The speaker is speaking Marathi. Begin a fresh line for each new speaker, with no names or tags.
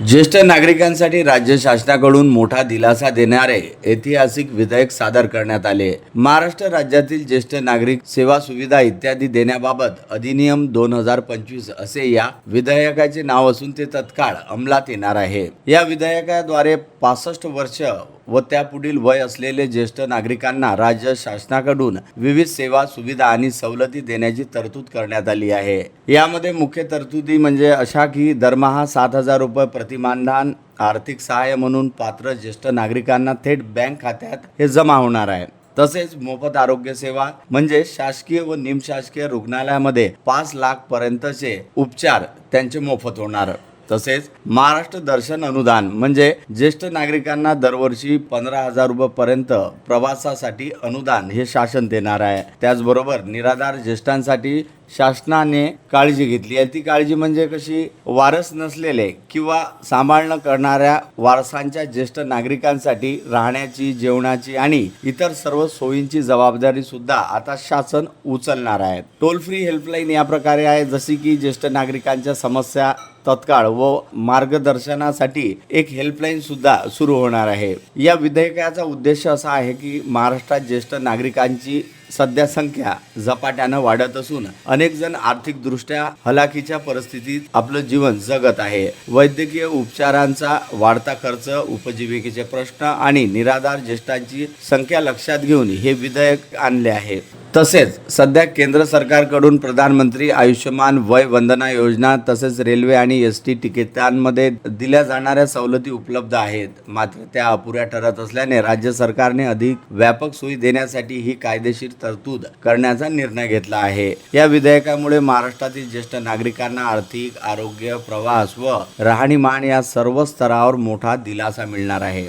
ज्येष्ठ नागरिकांसाठी राज्य शासनाकडून मोठा दिलासा देणारे ऐतिहासिक विधेयक सादर करण्यात आले. महाराष्ट्र राज्यातील ज्येष्ठ नागरिक सेवा सुविधा इत्यादी देण्याबाबत अधिनियम दोन हजार पंचवीस असे या विधेयकाचे नाव असून ते तत्काळ अंमलात येणार आहे. या विधेयकाद्वारे पासष्ट वर्ष व त्यापुढील वय असलेले ज्येष्ठ नागरिकांना राज्य शासनाकडून विविध सेवा सुविधा आणि सवलती देण्याची तरतूद करण्यात आली आहे. यामध्ये मुख्य तरतुदी म्हणजे अशा की दरमहा सात हजार रुपये प्रतिमानधान आर्थिक सहाय्य म्हणून पात्र ज्येष्ठ नागरिकांना थेट बँक खात्यात हे जमा होणार आहे. तसेच मोफत आरोग्य सेवा म्हणजे शासकीय व निमशासकीय रुग्णालयामध्ये पाच लाख पर्यंतचे उपचार त्यांचे मोफत होणार. तसेच महाराष्ट्र दर्शन अनुदान म्हणजे ज्येष्ठ नागरिकांना दरवर्षी पंधरा हजार रुपयेपर्यंत प्रवासासाठी अनुदान हे शासन देणार आहे. त्याचबरोबर निराधार ज्येष्ठांसाठी शासनाने काळजी घेतली. आहे ती काळजी म्हणजे कशी वारस नसलेले किंवा सांभाळणं करणाऱ्या वारसांच्या ज्येष्ठ नागरिकांसाठी राहण्याची जेवणाची आणि इतर सर्व सोयींची जबाबदारी सुद्धा आता शासन उचलणार आहे. टोल फ्री हेल्पलाईन या प्रकारे आहे. जशी की ज्येष्ठ नागरिकांच्या समस्या तत्काळ व मार्गदर्शनासाठी एक हेल्पलाईन सुद्धा सुरू होणार आहे. या विधेयकाचा उद्देश असा आहे की महाराष्ट्रात ज्येष्ठ नागरिकांची सध्या संख्या झपाट्यानं वाढत असून अनेक जण आर्थिकदृष्ट्या हलाखीच्या परिस्थितीत आपलं जीवन जगत आहे. वैद्यकीय उपचारांचा वाढता खर्च उपजीविकेचे प्रश्न आणि निराधार ज्येष्ठांची संख्या लक्षात घेऊन हे विधेयक आणले आहे. तसेच सध्या केंद्र सरकारकडून प्रधानमंत्री आयुष्यमान वय वंदना योजना तसेच रेल्वे आणि एस टी तिकिटांमध्ये दिल्या जाणाऱ्या सवलती उपलब्ध आहेत. मात्र त्या अपुऱ्या ठरत असल्याने राज्य सरकारने अधिक व्यापक सोयी देण्यासाठी ही कायदेशीर तरतूद करण्याचा निर्णय घेतला आहे. या विधेयकामुळे महाराष्ट्रातील ज्येष्ठ नागरिकांना आर्थिक आरोग्य प्रवास व राहणीमान या सर्व स्तरावर मोठा दिलासा मिळणार आहे.